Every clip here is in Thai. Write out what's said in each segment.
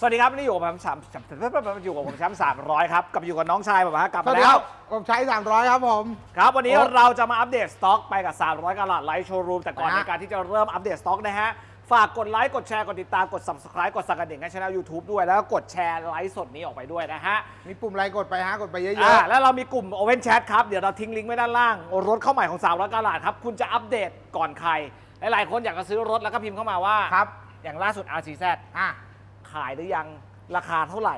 สวัสดีครับนี่อยู่กับผมสามสามอยู่กับผมแชมป์สามร้อยครับกับอยู่กับน้องชายผมฮะกลับสวัมาสดีแล้คว รับผมใช้ 300 ครับผม ครับวันนี้โอ้เราจะมาอัปเดตสต็อกไปกับ 300กะลัดไลท์โชว์รูมแต่ก่อนนะฮะ ในการที่จะเริ่มอัปเดตสต็อกนะฮะ ฝากกดไลค์ กดแชร์ กดติดตาม กด subscribe กดสั่งกระดิ่งให้ช่อง YouTube ด้วย แล้วก็กดแชร์ไลฟ์สดนี้ออกไปด้วยนะฮะมีปุ่มไลค์กดไปฮะกดไปเยอ่าอะ แล้วเรามีกลุ่ม Open Chat ครับ เดี๋ยวเราทิ้งลิงก์ไว้ด้านล่าง รถเข้าใหม่ของ 300กะลัดครับ คุณจะอัปเดตก่อนใคร หลายๆคนอยากจะซื้อรถแล้วก็พิมพ์เข้ามาว่า ๆ ครับ อย่างล่าสุด RCZ อะ ขายหรือยังราคาเท่าไหร่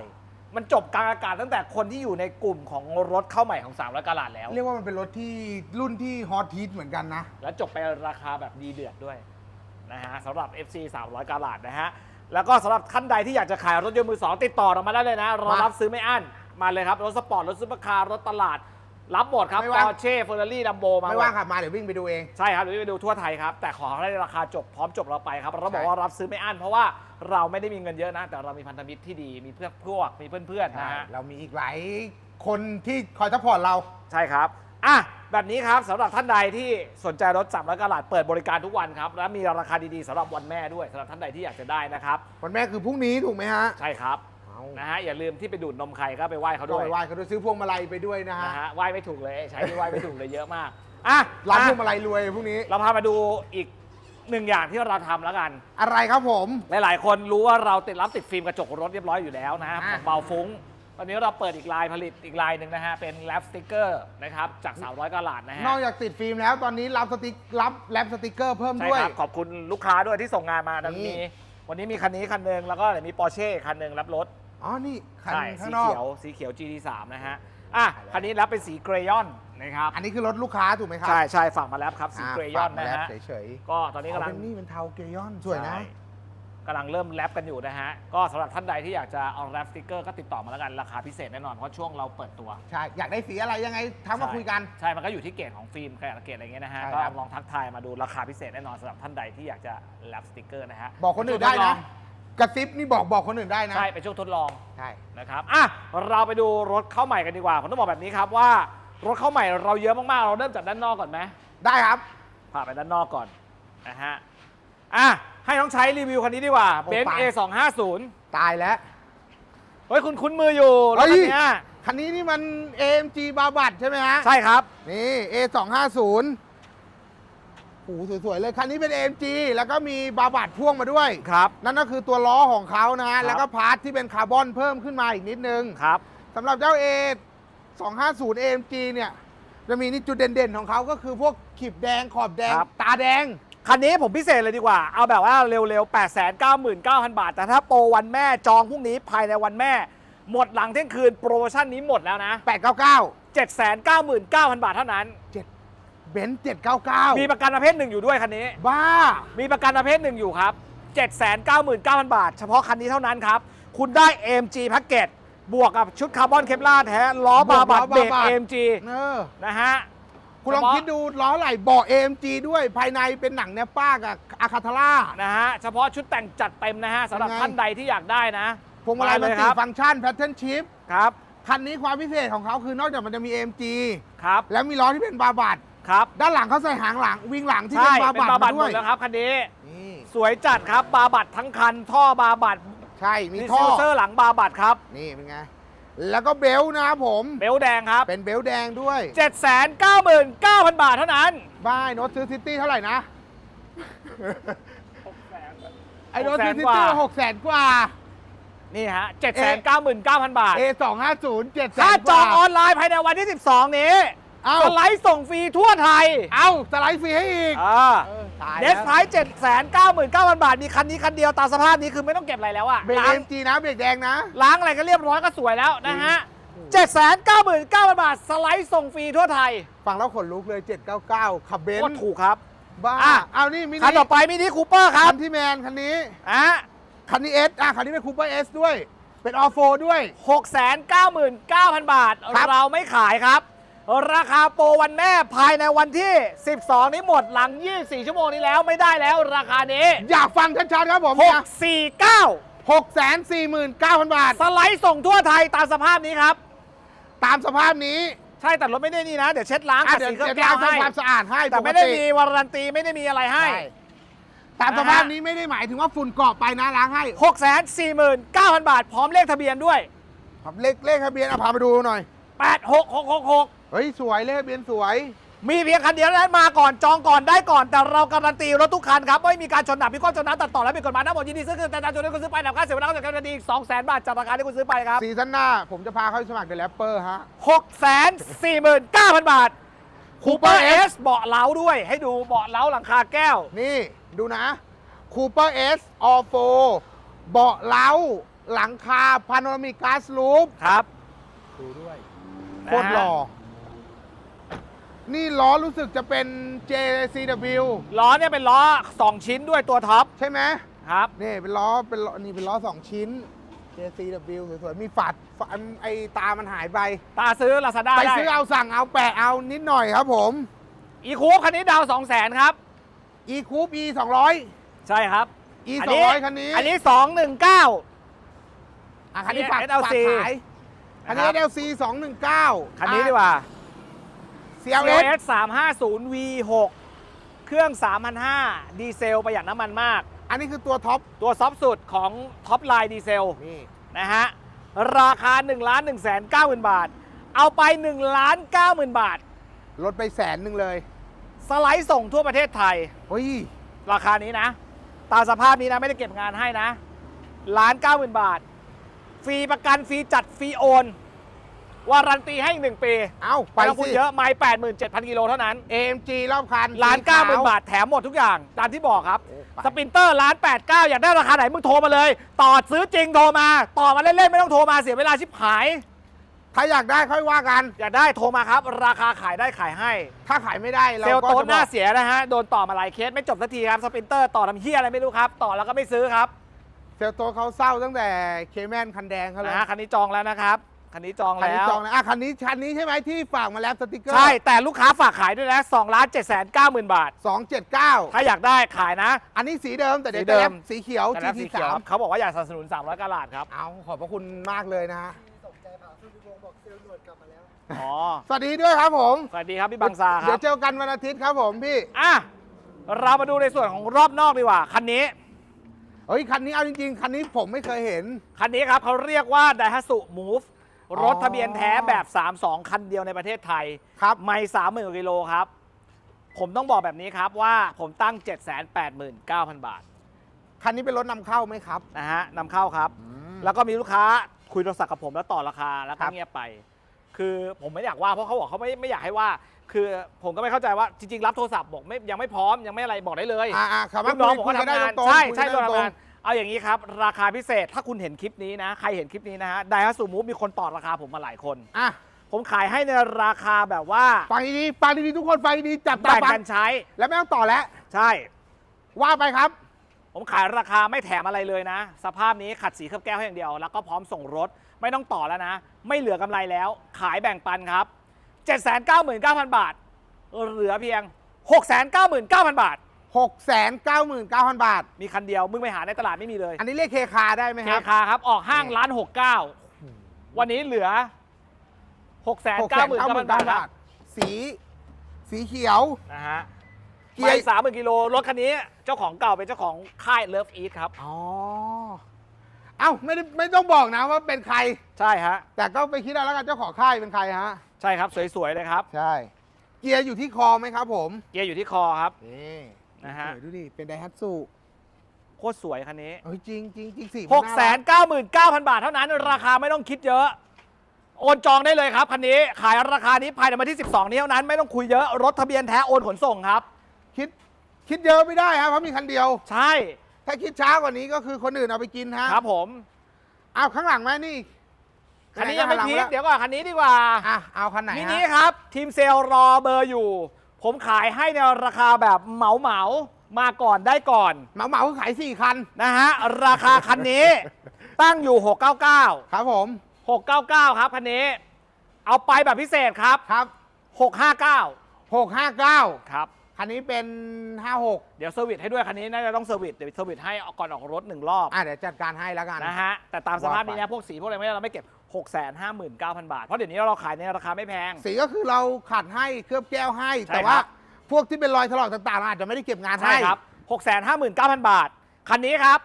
มันจบกลางอากาศตั้งแต่คนที่อยู่ในกลุ่มของรถเข้าใหม่ของ300กะลัดแล้ว เรียกว่ามันเป็นรถที่รุ่นที่ฮอตฮิตเหมือนกันนะ แล้วจบไปราคาแบบดีเดือดด้วยนะฮะสำหรับ FC 300กาลาดนะฮะแล้วก็สำหรับท่านใดที่อยากจะขายรถยนต์มือสองติดต่อเรามาได้เลยนะเรามารับซื้อไม่อั้นมาเลยครับรถสปอร์ตรถซุปเปอร์คาร์รถตลาด รับหมดครับไม่ปว่าอร์เช่เฟอร์รารี่ดัมโบมาไม่ว่างขับมาเดี๋ยววิ่งไปดูเอง ใช่ครับเดี๋ยวไปดูทั่วไทยครับ แต่ขอให้ราคาจบพร้อมจบเราไปครับ เราบอกใช่ว่ารับซื้อไม่อั้นเพราะว่าเราไม่ได้มีเงินเยอะนะ แต่เรามีพันธมิตรที่ดีมีเพื่อนพวกมีเพื่อนๆนะฮะ เรามีอีกหลายคนที่คอยซัพพอร์ตเรา ใช่ครับ อะ แบบนี้ครับสำหรับท่านใดที่สนใจรถ3 0 0กะลัดเปิดบริการทุกวันครับ และมีราคาดีๆสำหรับวันแม่ด้วยสำหรับท่านใดที่อยากจะได้นะครับ วันแม่คือพรุ่งนี้ถูกไหมฮะ ใช่ครับ เอานะฮะอย่าลืมที่ไปดูดนมใครก็ไปไหว้เขาก็ด้วยไปไหว้เขาด้วยซื้อพวงมาลัยไปด้วยนะฮะนะฮะไหว้ไม่ถูกเลยใช้ที่ไหว้ไม่ถูกเลยเยอะมากอะร้านอะพวงมาลัยรวยพรุ่งนี้ เราพามาดูอีกหนึ่งอย่างที่เราทำแล้วกัน อะไรครับผม หลาย ๆ คนรู้ว่าเราติดรับติดฟิล์มกระจกรถเรียบร้อยอยู่แล้วนะฮะอะของเบาฟุ้งตอนนี้เราเปิดอีกลายผลิตอีกลายหนึ่งนะฮะ เป็นแรปสติกเกอร์นะครับ จาก 300กะลัดนะฮะนอกจากติดฟิล์มแล้วตอนนี้รับสติ๊กรับแรปสติ๊กเกอร์เพิ่มใช่ด้วย ครับ ขอบคุณลูกค้าด้วยที่ส่งงานมาดังนี่ มีวันนี้มีคันนี้คันหนึ่งแล้วก็เดี๋ยวมีปอร์เช่คันหนึ่งรับรถ อ๋อ นี่คันใช่ข้าสีงนอก เขียวสีเขียว GT3 นะฮะอะคันนี้รับเป็นสีเกรยอนนะครับอันนี้คือรถลูกค้าถูกไหมครัใช่ใช่ฝั่งมาแล้วครับสีาเกรยอนฝากมานะแล้วฮะเฉยๆก็ตอนนี้กำลัง เป็นนี่เป็นเทาเกรยอนสวยนะ ใช่กำลังเริ่มแรปกันอยู่นะฮะ ก็สำหรับท่านใดที่อยากจะเอาแรปสติกเกอร์ก็ติดต่อมาแล้วกันราคาพิเศษแน่นอน เพราะช่วงเราเปิดตัวใช่ อยากได้สีอะไรยังไงทักมาคุยกัน ใช่ มันก็อยู่ที่เกรดของฟิล์มขนาดเกรดอะไรเงี้ยนะฮะ ใช่ก็ครับลองทักทายมาดูราคาพิเศษแน่นอนสำหรับท่านใดที่อยากจะแรปสติกเกอร์นะฮะบอกคนอื่นได้นะ กระซิบนี่บอกบอกคนอื่นได้นะ ใช่เป็นช่วงทดลอง ใช่ นะครับอะเราไปดูรถเข้าใหม่กันดีกว่า ผมต้องบอกแบบนี้ครับว่ารถเข้าใหม่เราเยอะมากๆ เราเริ่มจากด้านนอกก่อนไหมได้ครับพาไปด้านนอกก่อนนะฮะอะให้น้องใช้รีวิวคันนี้ดีกว่าโอ้เบนซ์ ไป A250 ตายแล้วเฮ้ยคุณคุ้นมืออยู่รถคันเนี้ยคันนี้นี่มัน AMG บาบัตใช่ไหมฮะ ใช่ครับ นี่ A250 โอ้โหสวยๆเลย คันนี้เป็น AMG แล้วก็มีบาบัตพ่วงมาด้วย ครับ นั่นก็คือตัวล้อของเขานะครัฮะบแล้วก็พาร์ทที่เป็นคาร์บอนเพิ่มขึ้นมาอีกนิดนึงครับสำหรับเจ้า A 250 AMG เนี่ยจะมีนี่จุดเด่นๆของเขาก็คือพวกขีบแดงขอบแดงครับ ตาแดง คันนี้ผมพิเศษเลยดีกว่า เอาแบบว่าเร็วๆ 899,000 บาท แต่ถ้าโปรวันแม่จองพรุ่งนี้ภายในวันแม่ หมดหลังเที่ยงคืนโปรโมชั่นนี้หมดแล้วนะ 899 799,000 บาทเท่านั้น เบนซ์799 มีประกันประเภทหนึ่งอยู่ด้วยคันนี้ บ้า มีประกันประเภทหนึ่งอยู่ครับ 799,000 บาท เฉพาะคันนี้เท่านั้นครับ คุณได้ AMG แพ็กเกจบวกกับชุดคาร์บอนเคปลาร์แท้ล้อบาบัดล้อบาเบรกบัด AMG เออ นะฮะ คุณลองคิดดูล้อไหล่เบาะ AMG ด้วยภายในเป็นหนังเนป้ากับอาคาทาร่า นะฮะ เฉพาะชุดแต่งจัดเต็มนะฮะสำหรับเป็นไง ท่านใดที่อยากได้นะพวงมาลัยมันเลยติคดรับฟังก์ชันแพทเทิร์นชิพครับ คันนี้ความพิเศษของเขาคือนอกจากมันจะมี AMG ครับ แล้วมีล้อที่เป็นบาบัด ครับด้านหลังเขาใส่หางหลังวิ่งหลังที่ใช่เป็นบาเป็นบัดบาบัดมาหมด้วดยแล้วครับคันนี้นี่สวยจัดครับบาบัดทั้งคันท่อบาบัดใช่มีดิท่อซิลเซอร์หลังบาบัดครับนี่เป็นไงแล้วก็เบลต์นะครับผมเบลแดงครับ เป็นเบลต์แดงด้วย 799,000 บาทเท่านั้น บ้ายโนตซื้อซิตี้เท่าไหร่นะ ไอ้โนตซื้อซิกตี้ว่าหกแสนกว่า นี่ฮะ 799,000 บาท A 2 5 0 7แสถ้านจองออนไลน์ภายในวันที่ 12 นี้ เอ้าสไลด์ส่งฟรีทั่วไทยเอ้าสไลด์ฟรีให้อีกอ่าเออตายเดแล้วสไพรส์799,000บาท มีคันนี้คันเดียวตามสภาพนี้คือไม่ต้องเก็บอะไรแล้วอะเบรกล้างเอ็มจีนะเบรกแดงนะ ล้างอะไรก็เรียบร้อยก็สวยแล้วนะฮะ799,000 บาท สไลด์ส่งฟรีทั่วไทย ฟังแล้วขนลุกเลย 799 ขับเบนโคตรซ์ถูกครับ บ้าอะ เอานี่มินิคันต่อไปมินิคูเปอร์คคัรับนที่แมนคันนี้อะคันนี้เอสอะคันนี้เป็นคูเปอร์เอสด้วย เป็นออโฟด้วย 699,000 บาทครับเราไม่ขายครับ ราคาโปรวันแม่ภายในวันที่ 12 นี้หมดหลัง 24 ชั่วโมงนี้แล้วไม่ได้แล้วราคานี้ อยากฟังชัดๆครับผม649หกแสนสี่หมื่นเก้าพันบาท สไลด์ส่งทั่วไทยตามสภาพนี้ครับ ตามสภาพนี้ใช่แต่รถไม่ได้นี่นะ เดี๋ยวเช็ดล้างอะขัดเดี๋ยวสีเครื่องเดี๋ยวแก้วล้างให้ทำความสะอาดให้แต่ปกไม่ได้ติมีวารันตีไม่ได้มีอะไรให้ใช่ตามสภาพนะฮะนี้ไม่ได้หมายถึงว่าฝุ่นเกาะไปนะล้างให้6 4 9 0 0 0 บาท พร้อมเลขทะเบียนด้วย ครับเลขเลขทะเบียนเอาพาไปดูหน่อย 86666 เฮ้ย สวยเลขทะเบียนสวย มีเพียงคันเดียวเท่านั้นมาก่อนจองก่อนได้ก่อน แต่เราการันตีรถทุกคันครับไม่มีการชนหนักพิกลชนน้ำตัดต่อและผิดกฎหมายทั้งหมดยินดีซื้อคืนแต่ตามจุดที่คุณซื้อไปแบบค่าเสียเวลาก็จะการันตี2 0 0 0 0 0 บาทจากราคาที่คุณซื้อไปครับซีซั่นหน้า ผมจะพาเขาไปสมัครเดอะแรปเปอร์ฮะ 6 4 9 0 0 0 บาทคูเปอ Cooper ร์เอ S สเบาะเล้าด้วย ให้ดูเบาะเล้าหลังคาแก้ว นี่ดูนะ Cooper S All 4เบาะเล้า หลังคาพาโนรามิกก a สลูปครับ ดูด้วย โคตรหล่อนี่ ล้อรู้สึกจะเป็น JCW ล้อเนี่ยเป็นล้อ 2 ชิ้นด้วยตัวท็อปใช่ไหมครับ นี่เป็นล้อเป็นล้อนี่เป็นล้อสองชิ้น JCW สวยๆมีฝัดฝัดไอตามันหายไป ตาซื้อลาซาด้าไปได้ซื้อเอาสั่งเอาแปะเอานิดหน่อยครับผม อีคูปคันนี้ดาว2 0 0 0 0 0ครับ e coupe e 200 ใช่ครับ e อัน200คันนี้อันนี้ 219 อะคันนี้ฝาก SLC ฝากขายคันนี้ นะครับ SLC 219 คันนี้ดีกว่า CLS CLS 350 V6 เครื่อง 3,500 ดีเซลประหยัดน้ำมันมาก อันนี้คือตัวท็อป ตัวซอฟต์สุดของท็อปไลน์ดีเซลนี่ นะฮะ ราคา1 1 9 0 0 0 0 บาท เอาไป 1 9 0 0 0 0 บาท ลดไปแสนหนึ่งเลย สไลด์ส่งทั่วประเทศไทย เฮ้ย ราคานี้นะ ตามสภาพนี้นะไม่ได้เก็บงานให้นะล้านเก้าหมื่นบาท ฟรีประกันฟรีจัดฟรีโอน วารันตีให้อีกหนึ่งปีเอ้าไปไม่ต้องพูดสิ เยอะไม่แปดหมื่นเจ็ดพันกิโลเท่านั้น AMG รอบคันล้านสีเก้าขหมื่นวบาทแถมหมดทุกอย่าง ตามที่บอกครับ โอ้ไป สปรินเตอร์ล้านแปดเก้าอยากได้ราคาไหนมึงโทรมาเลย ต่อซื้อจริงโทรมา ต่อมาเล่น ๆ ไม่ต้องโทรมาเสียเวลาชิบหาย ถ้าอยากได้ค่อยว่ากัน อยากได้โทรมาครับ ราคาขายได้ขายให้ ถ้าขายไม่ได้เราเซลล์ก็โต๊ดจะหบน้าอกเสียนะฮะ โดนต่อมาหลายเคสไม่จบสักทีครับ สปรินเตอร์ต่อทำเฮียอะไรไม่รู้ครับ ต่อแล้วก็ไม่ซื้อครับเซลล์โตเขาเศร้าตั้งแต่เคแมนคันแดงเขาเลยนะฮะคันนี้จองแล้วนะครับ คันนี้จองคันนี้แล้ว จองแล้วอะคันนี้คันนี้ใช่ไหมที่ฝากมาแล้วสติกเกอร์ใช่แต่ลูกค้าฝากขายด้วยนะ2ล้าน7 9 0 0 0 0บาท สองเจ็ดเก้าถ้าอยากได้ขายนะ อันนี้สีเดิมแต่เดี๋ยวสีเดิจะม แรปสีเขียว แต่ละ GT สีเขียวสามเขาบอกว่าอยากสนับสนุน 300กะลาดครับ เอาขอบพระคุณมากเลยนะฮะอ๋อ สวัสดีด้วยครับผมสวัสดีครับพี่บังซาคเดี๋รัยบวเจอกันวันอาทิตย์ครับผมพี่ อะ เรามาดูในส่วนของรอบนอกดีกว่า คันนี้ เฮ้ยคันนี้เอาจริงๆคันนี้ผมไม่เคยเห็น คันนี้ครับเขาเรียกว่า Daihatsu Move อ๋อ รถทะเบียนแท้แบบ 32 คันเดียวในประเทศไทย ครับ ไม่สามหมื่นกิโลครับ ผมต้องบอกแบบนี้ครับว่าผมตั้ง 789,000 บาทคันนี้เป็นรถนำเข้าไหมครับ นะฮะนำเข้าครับ แล้วก็มีลูกค้าคุยโทรศัพท์กับผมแล้วต่อราคาแล้วก็ครับเงียบไป คือผมไม่อยากว่าเพราะเขาบอกเขาไม่ไม่อยากให้ว่า คือผมก็ไม่เข้าใจว่าจริงๆ รับโทรศัพท์บอกไม่ยังไม่พร้อมยังไม่อะไรบอกได้เลยอ่าอ่าคำลูว่ากน้องคุผมยก็คุยกันได้ทำงานตรงๆใช่คุยใช่กันตัวได้ตรงทำงาน เอาอย่างนี้ครับ ราคาพิเศษถ้าคุณเห็นคลิปนี้นะ ใครเห็นคลิปนี้นะฮะไดฮัสูมูฟมีคนต่อราคาผมมาหลายคน อะผมขายให้ในราคาแบบว่าฟังดีๆฟังดีๆทุกคนฟังดีๆจับตาแบ่งฟังกันใช้ แล้วไม่ต้องต่อแล้ว ใช่ ว่าไปครับ ผมขายราคาไม่แถมอะไรเลยนะ สภาพนี้ขัดสีเคลือบแก้วให้อย่างเดียว แล้วก็พร้อมส่งรถ ไม่ต้องต่อแล้วนะ ไม่เหลือกำไรแล้ว ขายแบ่งปันครับ 799,000 บาท เหลือเพียง 699,000 บาท 699,000 บาท มีคันเดียว มึงไปหาในตลาดไม่มีเลยอันนี้เรียกเคคาได้ไหมเคครับ คาครับ ออกห้างร้าน69วันนี้เหลือ699,000 บาทครับสี สีเขียว นะฮะเกีเกียยร์ร์สามหมื่นกิโลรถคันนี้เจ้าของเก่าเป็นเจ้าของค่ายเลิฟอีทครับ อ๋อ เอ้าไม่ได้ไม่ต้องบอกนะว่าเป็นใคร ใช่ฮะ แต่ก็ไปคิดเอาแล้วกันเจ้าของค่ายเป็นใครฮะ ใช่ครับ สวย ๆ เลยครับ ใช่ เกียร์อยู่ที่คอไหมครับผม เกียร์อยู่ที่คอครับ นี่ นะฮะสวยดูดิ เป็นไดฮัตสุโคตรสวยคันนี้เฮ้ยจริงจริงจริงสี6 9 9 0 0 0บาทเท่านั้น ราคาไม่ต้องคิดเยอะ โอนจองได้เลยครับคันนี้ ขายราคานี้ภายในวันที่ 12 นี้เท่านั้น ไม่ต้องคุยเยอะ รถทะเบียนแท้โอนขนส่งครับ คิดคิดเยอะไม่ได้ครับเพราะมีคันเดียว ใช่ ถ้าคิดช้ากว่านี้ก็คือคนอื่นเอาไปกินฮะครับผมเอาข้างหลังไหมนี่คันนี้ยังไม่หลัพีคแล้วเดี๋ยวก่อนคันนี้ดีกว่า อะเอาคันไหนมิฮะนิครับ ทีมเซลล์รอเบอร์อยู่ ผมขายให้ในราคาแบบเหมาเหมาๆมาก่อนได้ก่อนเหมาเหมาๆขายสี่คัน นะฮะ ราคาคันนี้ ตั้งอยู่ 699 ครับผม 699 ครับคันนี้ เอาไปแบบพิเศษครับ ครับ 659หกห้าเก้าครับ คันนี้เป็นห้าหกเดี๋ยวเซอร์วิสให้ด้วยคันนี้น่าจะต้องเซอร์วิสเดี๋ยวเซอร์วิสให้ก่อนออกรถหนึ่งรอบ อะเดี๋ยวจัดการให้แล้วกัน นะฮะ แต่ตามสภาพนี้ว่านะไปพวกสีพวกอะไรไม่ได้เราไม่เก็บ 659,000 บาท เพราะเดี๋ยวนี้เราขายในราคาไม่แพง สีก็คือเราขัดให้เคลือบแก้วให้ ใช่แต่ว่าครับพวกที่เป็นรอยถลอกต่างๆเราอาจจะไม่ได้เก็บงานใช่ให้ครับ 6 5 9 0 0 0 บาท คันนี้ครับ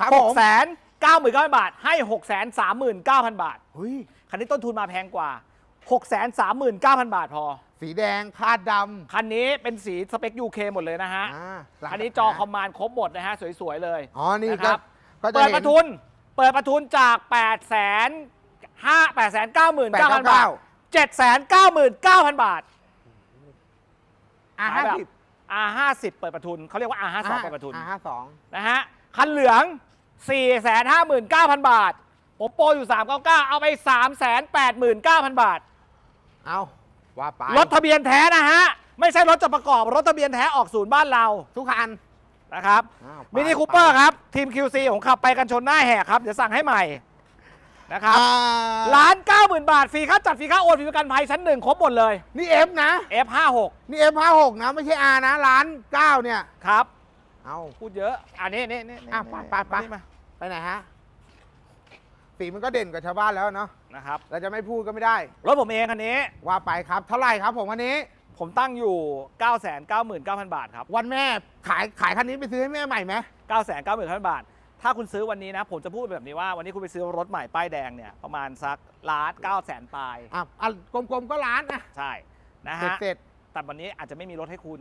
ครับ6ผม9 9 0 0 0 บาท ให้ 6 3 9 0 0 0 บาท เฮ้ยคันนี้ต้นทุนมาแพงกว่า 6 3 9 0 0 0 บาทพอ สีแดงคาดดคันนี้เป็นสีสเปค UK หมดเลยนะฮะำอ่าอันนี้จอคอมมานด์ครบหมดนะฮะ สวย ๆ เลย อ๋อนี่นะคก็รับ ก็จะเปิดเห็นประทุน เปิดประทุนจาก8 0 0 0 0 5 8 9 9 9 0 0 0บาท7 9 9 9 0 0 0บาทอ่าขาห้ายแบบสิบ R50 เปิดประทุนเขาเรียกว่า R52 เปิดประทุนอ่าห้าสองนะฮะคันเหลือง459,000บาท ผมโปรอยู่399เอาไป389,000บาท เอาว่าไปรถทะเบียนแท้นะฮะ ไม่ใช่รถจะประกอบ รถทะเบียนแท้ออกศูนย์บ้านเรา ทุกคันนะครับอ้าวไปมินิคูเปอร์ครับ ทีม QC ผมขับไปกันชนหน้าแหกครับ เดี๋ยวสั่งให้ใหม่ นะครับอ่าล้านเก้าหมื่นบาทฟรีค่าจัดฟรีค่าโอนฟรีประกันภัยชั้นหนึ่งครบหมดเลย นี่ F นะ F56 นี่ F56 นะไม่ใช่ R นะร้านเก้าเนี่ยครับ เอาพูดเยอะอันนี้นี่นี่นี่อะไปไปไปมานี่มาไปไหนฮะสีมันก็เด่นกว่าชาวบ้านแล้วเนาะนะครับเราจะไม่พูดก็ไม่ได้รถผมเองคันนี้ว่าไปครับเท่าไหร่ครับผมวันนี้ ผมตั้งอยู่999,000 บาทครับ วันแม่ขายขายคันนี้ไปซื้อให้แม่ใหม่ไหม999,000 บาท ถ้าคุณซื้อวันนี้นะ ผมจะพูดแบบนี้ว่าวันนี้คุณไปซื้อรถใหม่ป้ายแดงเนี่ยประมาณสักล้าน9แสนปลาย อะอะกลมๆก็ล้านนะใช่นะเสร็จฮะเสร็จแต่วันนี้อาจจะไม่มีรถให้คุณ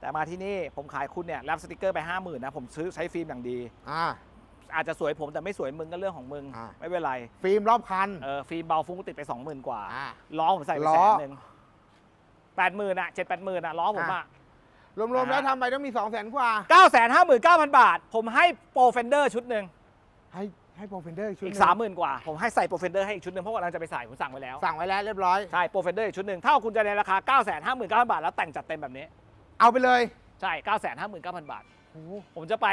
แต่มาที่นี่ผมขายคุณเนี่ยรับสติกเกอร์ไป 50,000นะผมซื้อใช้ฟิล์มอย่างดีอ่า อาจจะสวยผมแต่ไม่สวยมึงก็เรื่องของมึง อ่า ไม่เป็นไรฟิล์มรอบคันเออฟิล์มเบาฟุ้งติดไป 20,000 กว่าอ่า ล้อผมใส่ไปล้แสอนหนึ่งแปดหมื่นอะเจ็ดแปดหมื่นอะล้อผมอะ รวมๆอ่าแล้วทำไปต้องมี2องแสนกว่าเก้าแสนห้าหมื่นเก้าพันบาท ผมให้โปรเฟนเดอร์ชุดหนึ่งให้ให้โปรเฟนเดอร์ชุดอีกหนึ่งสามหมื่นกว่า ผมให้ใส่โปรเฟนเดอร์ให้อีกชุดหนึ่งเพราะว่ากำลังจะไปใส่ผมสั่งไว้แล้ว สั่งไว้แล้วเรียบร้อย ใช่โปรเฟนเดอร์อีกชุดหนึ่งถ้าคุณจะในราคา9ก้าแสนห้าหมื่นเก้าพันบาท แล้วแต่งจัดเต็มแบบนี้ เอาไปเลยใช่9ก้าแสนห้าหมื่นเก้าพันบาท โอ้โหผมจะไป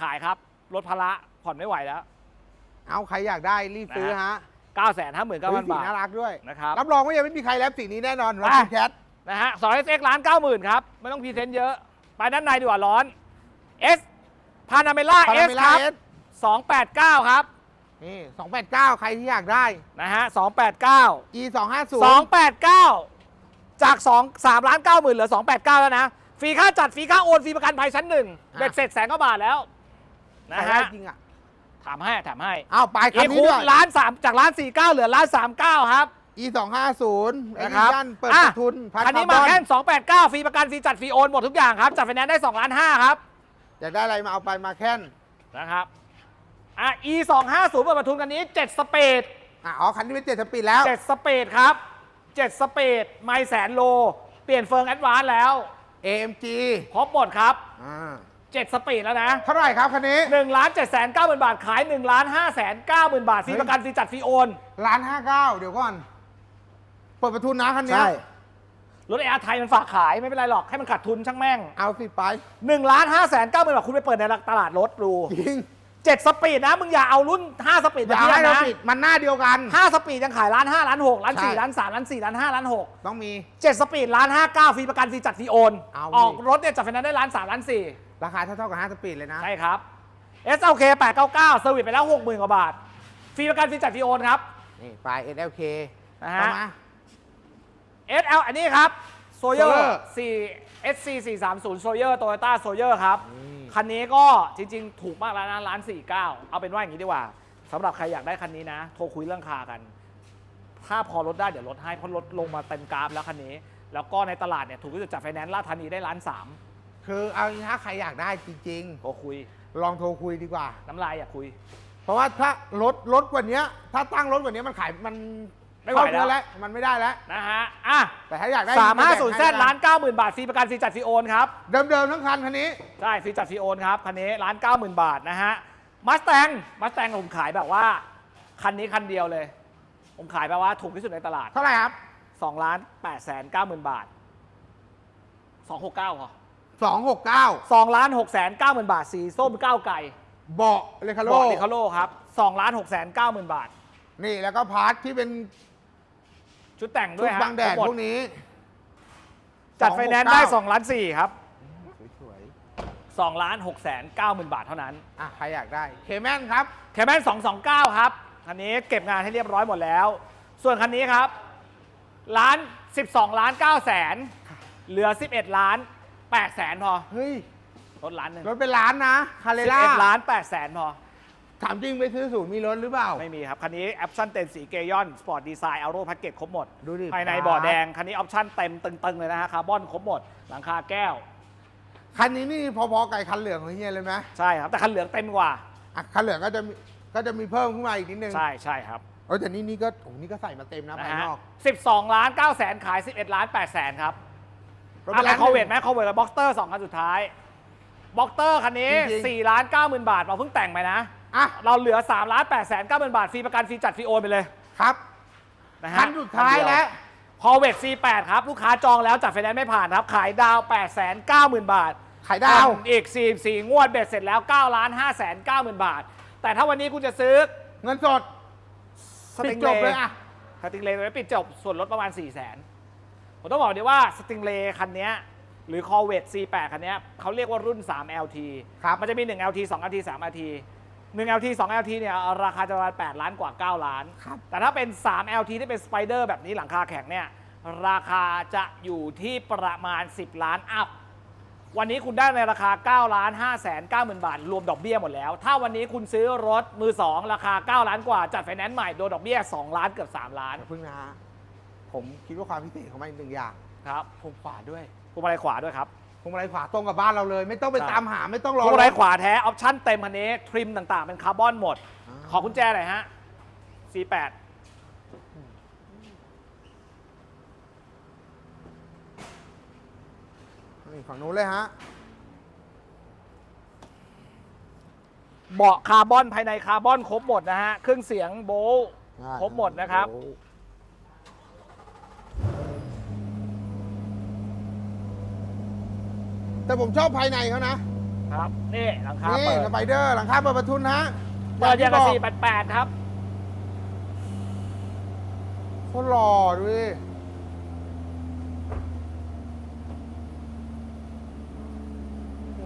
ขายครับรถพละผ่อนไม่ไหวแล้ว เอาใครอยากได้รีบซื้อฮะ9ก้าแสนห้าหมื่นเก้าเฮ้พัยนสีบาทน่ารักด้วย นะครับ รับรองว่ายังไม่มีใครแรปสีนี้แน่นอนรับอะคุณแคท นะฮะสองเอสเอ็กล้านเก้าหมื่นครับ ไม่ต้องพรีเซนต์เยอะ ไปด้านในดีกว่าร้อน S พานาเมล่าพาเอราสเมคล่ารับเอส289ครับนี่ 289 ใครที่อยากได้ นะฮะ289 e 250 289 จาก2 3ล้าน9หมื่นเหลือ 289 แล้วนะ ฟรีค่าจัด ฟรีค่าโอน ฟรีประกันภัยชั้นหนึ่งอะ เบ็ดเสร็จแสนกว่าบาทแล้ว นะใครได้ฮะ จริงอะถามให้ ถามให้เอาไปเอคันนี้คูด้วย ล้านสามจากล้านสี่เก้าเหลือล้านสามเก้าครับ e 250นะครับ Edition เปิดอะประทุนพันคันนี้คามาร์บอนแค่289 ฟรีประกัน ฟรีจัด ฟรีโอน หมดทุกอย่างครับ จัดไฟแนนซ์ได้2ล้าน5ครับ อยากได้อะไรมาเอาไปมาแค่นนะครับ อะ e 2 5 0เปิดประทุนกันนี้ 7 สเปดอะอ๋อคันนี้เป็นเจ็ดสปีดแล้ว 7สเปดครับ 7 สเปดไม่แสนโล เปลี่ยนเฟิร์งแอดวานแล้ว AMG ครบหมดครับ อ่า7สปีดแล้วนะเท่าไหร่ครับคันนี้1ล้าน7แสน9หมื่นบาท ขาย1ล้าน5แสน9หมื่นบาท ฟรีประกัน ฟรีจัด ฟรีโอน ล้านห้าเก้าเดี๋ยวก่อน เปิดประทุนนะคันเนี้ยรถแอร์ไทยมันฝากขายไม่เป็นไรหรอกให้มันขาดทุนช่างแม่งเอาสิไป1ล้าน5แสน9หมื่นบาทคุณไปเปิดในตลาดรถดูจริง7สปีดนะ มึงอย่าเอารุ่น5สปีดอย่ามาเทียให้บเรานะปิดมันหน้าเดียวกัน5สปีดยังขายล้าน5ล้าน6ล้านใช่4ล้าน3ล้าน4ล้าน5ล้าน6ต้องมี7สปีดล้าน5 9ฟรีประกันฟรีจัดฟรีโอนเอาออกดิรถเนี่ยจัดไฟแนนซ์ได้ล้าน3ล้าน4ราคาเท่าๆกับ5สปีดเลยนะ ใช่ครับ SLK 899เซอร์วิสไปแล้ว60,000กว่าบาทฟรีประกันฟรีจัดฟรีโอนครับ นี่ไป SLK นะเข้าฮะมา SL อันนี้ครับโซเยอ Sawyer ร์4 SC 430โซเยอร์โตโยต้าโซเยอร์ครับนี่คันนี้ก็จริงๆ ถูกมากแล้วนะล้าน49 เอาเป็นว่าอย่างนี้ดีกว่าสำหรับใครอยากได้คันนี้นะ โทรคุยเรื่องคากัน ถ้าพอลดได้เดี๋ยวลดให้ เพราะลดลงมาเต็มกราฟแล้วคันนี้ แล้วก็ในตลาดเนี่ยถูกที่สุดจากไฟแนนซ์ลาดธานีได้ล้านสามคือเอาถ้าใครอยากได้จริง โทรคุย ๆ ลองโทรคุยดีกว่า น้ำลายอยากคุย เพราะว่าถ้ารถรถกว่านี้ถ้าตั้งรถกว่านี้มันขายมัน ไม่ไหวเข้าเนื้อแล้วแล้ว มันไม่ได้แล้ว นะฮะอะแต่ถ้าอยากได้สามห้าศูนย์ให้แซดล้านเก้าหมื่นบาทฟรีประกันฟรีจัดฟรีโอนครับ เดิมๆทั้งคันคันนี้ ใช่ฟรีจัดฟรีโอนครับ คันนี้ล้านเก้าหมื่นบาทนะฮะมัสแตงมัสแตงผมขายแบบว่า คันนี้คันเดียวเลย ผมขายแบบว่าถูกที่สุดในตลาดเท่าไหร่ครับ2ล้าน8แสน9หมื่นบาท 269พอ269 2ล้าน6แสน9หมื่นบาท สีส้มก้าวไก่เบาะเลคาโลบอร์ดดิคาโลครับ2ล้าน6แสน9หมื่นบาท นี่แล้วก็พาร์ทที่เป็น ชุดแต่งชุด้วดยฮะบังแดดทั้หมพวกนี้จัดไฟแนนซ์ได้269 2ล้าน4ครับสวย2ล้าน6แสน9หมื่นบาทเท่านั้นๆอะใครอยากได้เคแมนครับ แคมแมน229 ครับคันนี้เก็บงานให้เรียบร้อยหมดแล้ว ส่วนคันนี้ครับล้าน12ล้าน9แสนเหลือ 11 ล้าน8แสนพอเฮ้ยรถล้านหนึ่งรถเป็นล้านนะคาเรสิบล่าเอ็ดล้านแปดแสนพอ ถามจริงไปซื้อศูนย์มีรถหรือเปล่า ไม่มีครับ คันนี้ออปชั่นเต็มสีเกยอนสปอร์ตดีไซน์อ r โรแพ็กเกจครบหมด ดูดิภายในบ่อแดง คันนี้ออปชั่นเต็มตึงๆเลยนะฮะคาร์บอนครบหมด หลังคาแก้ว คันนี้นี่พอๆกับไอ้คันเหลืองของเฮียเลยไหมใช่ครับ แต่คันเหลืองเต็มกว่าอะคันเหลืองก็จะมีก็จะมีเพิ่มขึ้นมาอีกนิดนึงใช่ใช่ครับเออแต่นี่นี่ก็โอ้โหนี่ก็ใส่มาเต็มนะนะภายฮะนอก 12 ล้าน9แสนขาย 11 ล้าน8แสนครับรถเป็นอะไรล้านคอเวทไหมคอเวทกับบ็อกเตอร์สองคันสุดท้ายบ็อกเตอร์คันนี้จริง4ล้าน9หมื่นบาทเราเพิ่งแต่งไปนะ อะ เราเหลือ3ล้าน8แสน9หมื่นบาทฟรีประกันฟรีจัดฟรีโอนไปเลยครับนะฮะคันสุดท้ายแล้วคอเวท C8 ครับ ลูกค้าจองแล้วจัดไฟแนนซ์ไม่ผ่านครับ ขายดาว8แสน9หมื่นบาท ขายดาวผ่อนอีก 44 งวดเบ็ดเสร็จแล้ว9ล้าน5แสน9หมื่นบาท แต่ถ้าวันนี้คุณจะซื้อเงินสดสปิติดงจเลบเลยย์อะสติงเลย์ไว้ปิดจบส่วนลดประมาณ 4 0 0แสนผมต้องบอกดีว่าสติงเลย์คันเนี้ยหรือ Corvette C8 คันเนี้ยเขาเรียกว่ารุ่น 3 LT ครับมันจะมี 1 LT 2 LT 3 LT 1 LT 2 LT เนี่ยราคาจะประมาณ8ล้านกว่า 9 ล้าน ครับ แต่ถ้าเป็น 3 LT ที่เป็น Spider แบบนี้หลังคาแข็งเนี่ยราคาจะอยู่ที่ประมาณ 10 ล้านอัพ วันนี้คุณได้ในราคา 9 ล้าน5แสน9หมื่นบาท รวมดอกเบี้ยหมดแล้ว ถ้าวันนี้คุณซื้อรถมือ 2 ราคา 9 ล้านกว่า จัดไฟแนนซ์ใหม่โดนดอกเบี้ย 2 ล้านเกือบ 3 ล้าน อย่าเพิ่งนะฮะผมคิดว่าความพิเศษของมันอีกหนึ่งอย่างครับผมขวาด้วยพวงมาลัยขวาด้วยครับพ วงมาลัยขวาตรงกับบ้านเราเลย ไม่ต้องไปใช่ตามหาไม่ต้องรพอวงมาลัยขวาแท้ ออปชั่นเต็มคันนี้ ทริมต่างๆ เป็นคาร์บอนหมดอ่าขอกุญแจหน่อยฮะ C8 นี่ฝั่งนู้นเลยฮะ เบาะคาร์บอนภายในคาร์บอนครบหมดนะฮะ เครื่องเสียงโบลต์ครบหมดนะครับ โอ้โห แต่ผมชอบภายในเขานะครับ นี่หลังคานี่เปิดสไปเดอร์หลังคาเปิดประทุนฮะเปิดยังกับที่บ488ครับ โคตรหล่อดูดิโอ้โห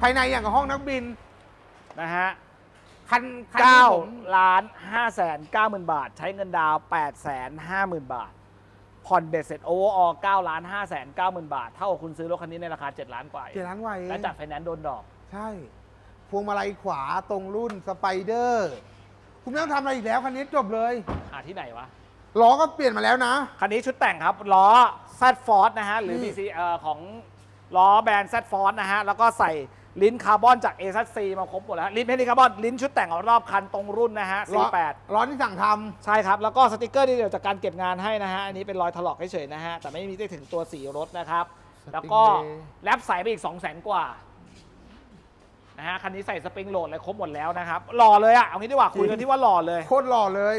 ภายในอย่างกับห้องนักบิน นะฮะคันคันที่ผม 9ล้าน5แสน9หมื่นบาท ใช้เงินดาวน์8แสน5หมื่นบาท ผ่อนเบ็ดเสร็จโอเวอร์ออ9ล้าน5แสน9หมื่นบาท เท่ากับคุณซื้อรถคันนี้ในราคา7ล้านกว่าเจร้านไวเองและจัดไฟแนนซ์โดนดอก ใช่ พวงมาลัยขวาตรงรุ่นสไปเดอร์ คุณไม่ต้องทำอะไรอีกแล้วคันนี้จบเลย หาที่ไหนวะ ล้อก็เปลี่ยนมาแล้วนะ คันนี้ชุดแต่งครับ ล้อ Z Force นะฮะ หรือนี่ BC เอ่อของล้อแบรนด์ Z Force นะฮะ แล้วก็ใส่ ลิ้นคาร์บอนจาก a z c มาครบหมดแล้วลิ้นไม่ใช่ลิ้นคาร์บอนลิ้นชุดแต่งรอบคันตรงรุ่นนะฮะล้อ C8 ล้อที่สั่งทใช่ครับ แล้วก็สติกเกอร์ที่เดี๋ยวจากการเก็บงานให้นะฮะ อันนี้เป็นรอยถลอกเฉยๆนะฮะ แต่ไม่มีได้ถึงตัวสีรถนะครับแล้วก็แรปใส่ไปอีก 2 0 0 0 0 0 กว่านะฮะ คันนี้ใส่สปริงโหลดอะไรครบหมดแล้วนะครับ หล่อเลยอะเอางี้ดีกว่าคุยกันที่ว่าหล่อเลยำโคตรหล่อเลย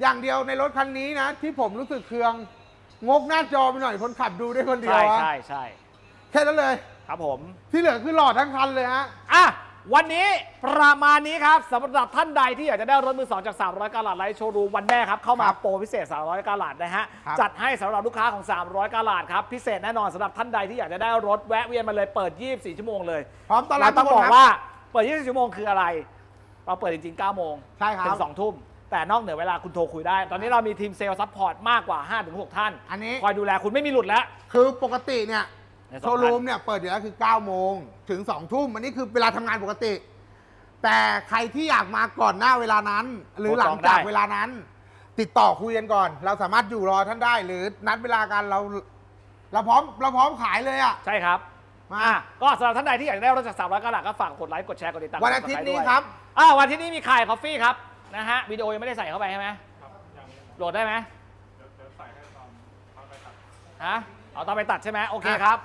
อย่างเดียวในรถคันนี้นะ ที่ผมรู้สึกเคือง งกหน้าจอไปหน่อยคนขับดูได้คนเดียวใช่อะใช่ใช่แค่นั้นเลย ครับผมที่เหลือคือหล่อทั้งคันเลยฮะ อะวันนี้ประมาณนี้ครับสำหรับท่านใดที่อยากจะได้รถมือสองจาก 300กาลัดไลท์โชว์รูมวันแม่ครับเข้ามาครับโปรพิเศษ 300กาลัดนะฮะครับ จัดให้สำหรับลูกค้าของ 300กาลัดครับพิเศษแน่นอนสำหรับท่านใดที่อยากจะได้รถแวะเวียนมาเลยเปิด 24 ชั่วโมงเลยพร้อมต้อนรัเราบต้องทุบอกคนว่าเปิด 24 ชั่วโมงคืออะไร เราเปิดจริงๆ 9 โมงใช่ครับ ถึง2ทุ่มแต่นอกเหนือเวลาคุณโทรคุยได้ ตอนนี้เรามีทีมเซลล์ซัพพอร์ตมากกว่า 5-6 ท่านอันนี้คอยดูแลคุณไม่มีหลุดแล้ว คือปกติเนี่ย ในสองโชว์รูมเนี่ยเปิดอยู่แล้วคือ 9 โมงถึง 2 ทุ่มอันนี้คือเวลาทำงานปกติ แต่ใครที่อยากมาก่อนหน้าเวลานั้น หรือหลังจากเวลานั้น ติดต่อคุยกันก่อน เราสามารถอยู่รอท่านได้ หรือนัดเวลากันเราเราพร้อมเราพร้อมขายเลยอะใช่ครับ มาอะก็สำหรับท่านใดที่อยากได้รถจาก300กาลัดก็ฝากกดไลค์กดแชร์กดติดตามวันอาทิตย์นี้กด subscribe ครับด้วยอ่าวันอาทิตย์นี้มีขายคอฟฟี่ครับนะฮะวิดีโอยังไม่ได้ใส่เข้าไปใช่ไหมโหลดได้ไหมฮะเอาตอนไปตัดใช่ไหมโอเคครับ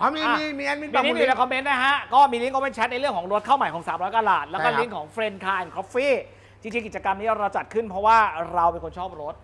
อ๋อมีอะมีมีแอดมินมีปักหลิมุงดก์อยู่ในคอมเมนต์นะฮะ ก็มีลิงก์คอมเมนต์แชทในเรื่องของรถเข้าใหม่ของ 300กาลาด แล้วก็ใช่ครับ ลิงก์ของเฟรนด์คาร์คอฟฟี่จริงๆ กิจกรรมนี้เราจัดขึ้นเพราะว่าเราเป็นคนชอบรถ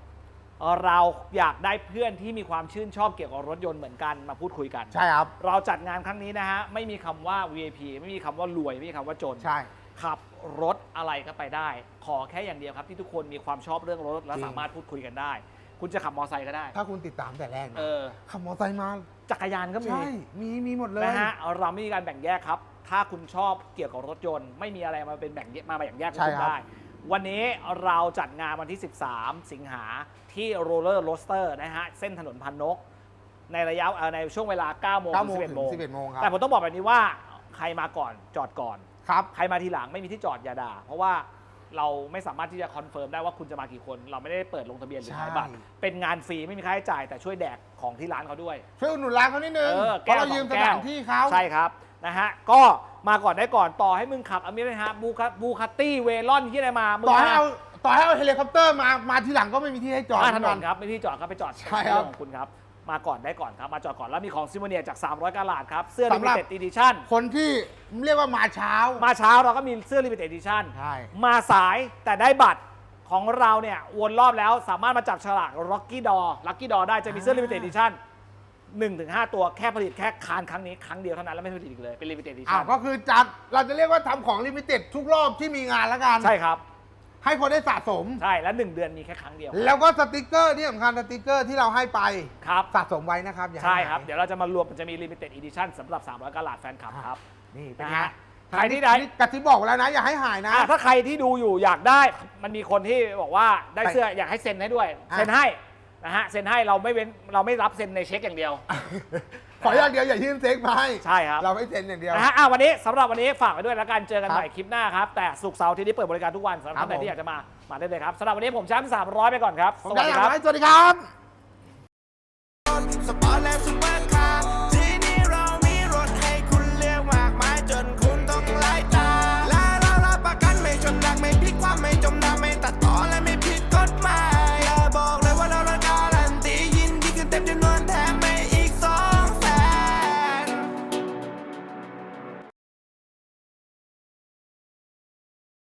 เราอยากได้เพื่อนที่มีความชื่นชอบเกี่ยวกับรถยนต์เหมือนกันมาพูดคุยกัน ใช่ครับ เราจัดงานครั้งนี้นะฮะ ไม่มีคำว่า VIP ไม่มีคำว่ารวย ไม่มีคำว่าจน ใช่ ขับรถอะไรก็ไปได้ ขอแค่อย่างเดียวครับที่ทุกคนมีความชอบเรื่องรถและจริง สามารถพูดคุยกันได้ คุณจะขับมอเตอร์ไซค์ก็ได้ ถ้าคุณติดตามแต่แรกนะเออขับมอเตอร์ไซค์มา จักรยานก็มีใช่ มีมีหมดเลย นะฮะเราไม่มีการแบ่งแยกครับ ถ้าคุณชอบเกี่ยวกับรถยนต์ ไม่มีอะไรมาเป็นแบ่งแยกมาแบ่งแยกใช่คุณครับ ได้ วันนี้เราจัดงานวันที่ 13 สิงหาที่โรลเลอร์โรสเตอร์นะฮะ เส้นถนนพันนก ในระยะเอ่อในช่วงเวลา 9 โมง9ถึโมงง11ถึงโมง11โมงครับแต่ผมต้องบอกแบบนี้ว่าใครมาก่อนจอดก่อน ครับ ใครมาทีหลังไม่มีที่จอดอย่าด่าเพราะว่า เราไม่สามารถที่จะคอนเฟิร์มได้ว่าคุณจะมากี่คน เราไม่ได้เปิดลงทะเบียนหรือขายบัตร ใช่ เป็นงานฟรีไม่มีค่าใช้จ่าย แต่ช่วยแดกของที่ร้านเขาด้วย ช่วยอุดหนุนร้านเขานิดนึงเออเพราะเราแก้วยืมสสองแก้ว ถานที่เขาใช่ครับนะฮะก็มาก่อนได้ก่อนต่อให้มึงขับอเมริฮะบูคาบูคาตี้เวลอนที่อะไรมามึงต่อให้มาเอาต่อให้เอาเฮลิคอปเตอร์มามาทีหลังก็ไม่มีที่ให้จอดข้างถนนเหมือครับไม่ที่จอดครับไปจอดใช่ครับเองของคุณครับ มาก่อนได้ก่อนครับ มาจอดก่อนแล้วมีของซิโมเนียจาก 300กาลาดครับ เสื้อสำหรับ limited edition คนที่เรียกว่ามาเช้า มาเช้าเราก็มีเสื้อ limited edition ใช่ มาสายแต่ได้บัตรของเราเนี่ย วนรอบแล้วสามารถมาจับฉลาก Rocky Door Lucky Door ได้จะมีเสื้อ limited edition 1-5ตัวแค่ผลิตแค่คานครั้งนี้ครั้งเดียวเท่านั้นแล้วไม่ผลิตอีกเลยเป็น limited อ่า edition ก็คือจัดเราจะเรียกว่าทำของลิมิเต็ดทุกรอบที่มีงานแล้วกัน ใช่ครับ ให้คนได้สะสม ใช่แล้ว1เดือนมีแค่ครั้งเดียวแล้วก็สติกเกอร์ที่สำคัญสติกเกอร์ที่เราให้ไปครับสะสมไว้นะครับอย่าห้ใช่ครับ หายเดี๋ยวเราจะมารวมมันจะมี limited edition สำหรับ 300กาลาดแฟนคลับครับ นี่เป็นนะไงฮะใครที่ได้กะทิบอกแล้วนะ อย่าให้หายนะ อะถ้าใครที่ดูอยู่อยากได้มันมีคนที่บอกว่าได้ไปเสื้ออยากให้เซ็นให้ด้วย อะ เซ็นให้นะฮะเซ็นให้เราไม่เว้นเราไม่รับเซ็นในเช็คอย่างเดียว ขออย่างเดียวอย่ายื่นเซ็กมาให้ใช่ครับ เราไม่เซ็นอย่างเดียว นะฮะอะวันนี้สำหรับวันนี้ฝากไว้ด้วยแล้วกันเจอกันครับใหม่คลิปหน้าครับ แต่สุกร์เสาร์อาที่นี้เปิดบริการทุกวันสำหรับครับท่านใดผม ที่อยากจะมามาได้เลยครับสำหรับวันนี้ผมแชมป์300 ไปก่อนครับ ผมสวัสได้ดีอย่างครับ ไรสวัสดีครับ สปอร์ตแลบสป